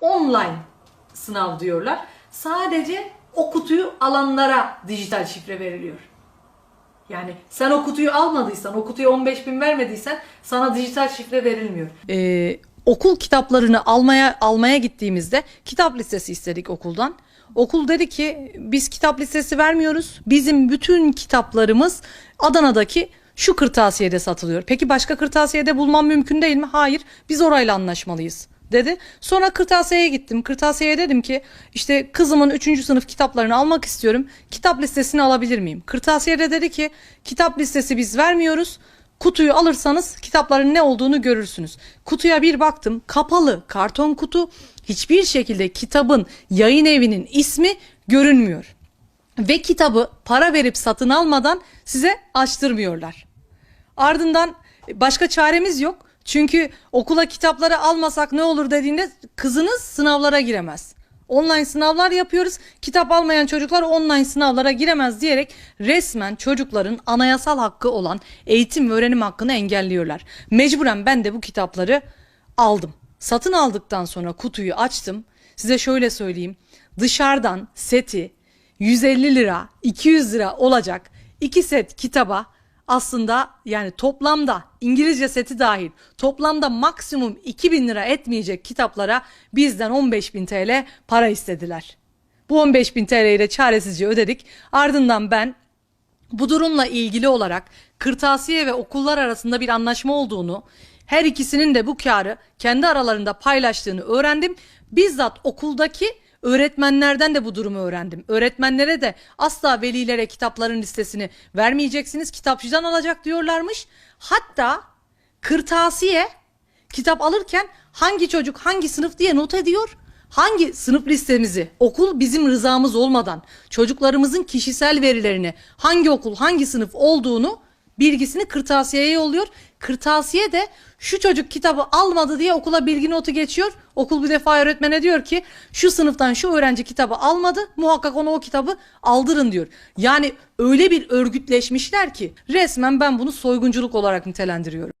online sınav diyorlar. Sadece o kutuyu alanlara dijital şifre veriliyor. Yani sen o kutuyu almadıysan, o kutuya 15 bin vermediysen sana dijital şifre verilmiyor. Ee, okul kitaplarını almaya almaya gittiğimizde kitap listesi istedik okuldan. Okul dedi ki biz kitap listesi vermiyoruz. Bizim bütün kitaplarımız Adana'daki şu kırtasiyede satılıyor. Peki başka kırtasiyede bulmam mümkün değil mi? Hayır. Biz orayla anlaşmalıyız dedi. Sonra kırtasiyeye gittim. Kırtasiyeye dedim ki işte kızımın 3. sınıf kitaplarını almak istiyorum. Kitap listesini alabilir miyim? Kırtasiye de dedi ki kitap listesi biz vermiyoruz. Kutuyu alırsanız kitapların ne olduğunu görürsünüz. Kutuya bir baktım. Kapalı karton kutu. Hiçbir şekilde kitabın yayın evinin ismi görünmüyor. Ve kitabı para verip satın almadan size açtırmıyorlar. Ardından başka çaremiz yok. Çünkü okula kitapları almasak ne olur dediğinde kızınız sınavlara giremez. Online sınavlar yapıyoruz. Kitap almayan çocuklar online sınavlara giremez diyerek resmen çocukların anayasal hakkı olan eğitim ve öğrenim hakkını engelliyorlar. Mecburen ben de bu kitapları aldım. Satın aldıktan sonra kutuyu açtım. Size şöyle söyleyeyim. Dışarıdan seti 150 lira, 200 lira olacak iki set kitaba aslında yani toplamda İngilizce seti dahil toplamda maksimum 2000 lira etmeyecek kitaplara bizden 15.000 TL para istediler. Bu 15.000 TL'yi de çaresizce ödedik. Ardından ben bu durumla ilgili olarak kırtasiye ve okullar arasında bir anlaşma olduğunu, her ikisinin de bu karı kendi aralarında paylaştığını öğrendim. Bizzat okuldaki öğretmenlerden de bu durumu öğrendim. Öğretmenlere de asla velilere kitapların listesini vermeyeceksiniz, kitapçıdan alacak diyorlarmış. Hatta kırtasiye kitap alırken hangi çocuk hangi sınıf diye not ediyor. Hangi sınıf listemizi okul bizim rızamız olmadan çocuklarımızın kişisel verilerini hangi okul hangi sınıf olduğunu bilgisini kırtasiyeye yolluyor. Kırtasiye de şu çocuk kitabı almadı diye okula bilgi notu geçiyor. Okul bir defa öğretmene diyor ki şu sınıftan şu öğrenci kitabı almadı muhakkak ona o kitabı aldırın diyor. Yani öyle bir örgütleşmişler ki resmen ben bunu soygunculuk olarak nitelendiriyorum.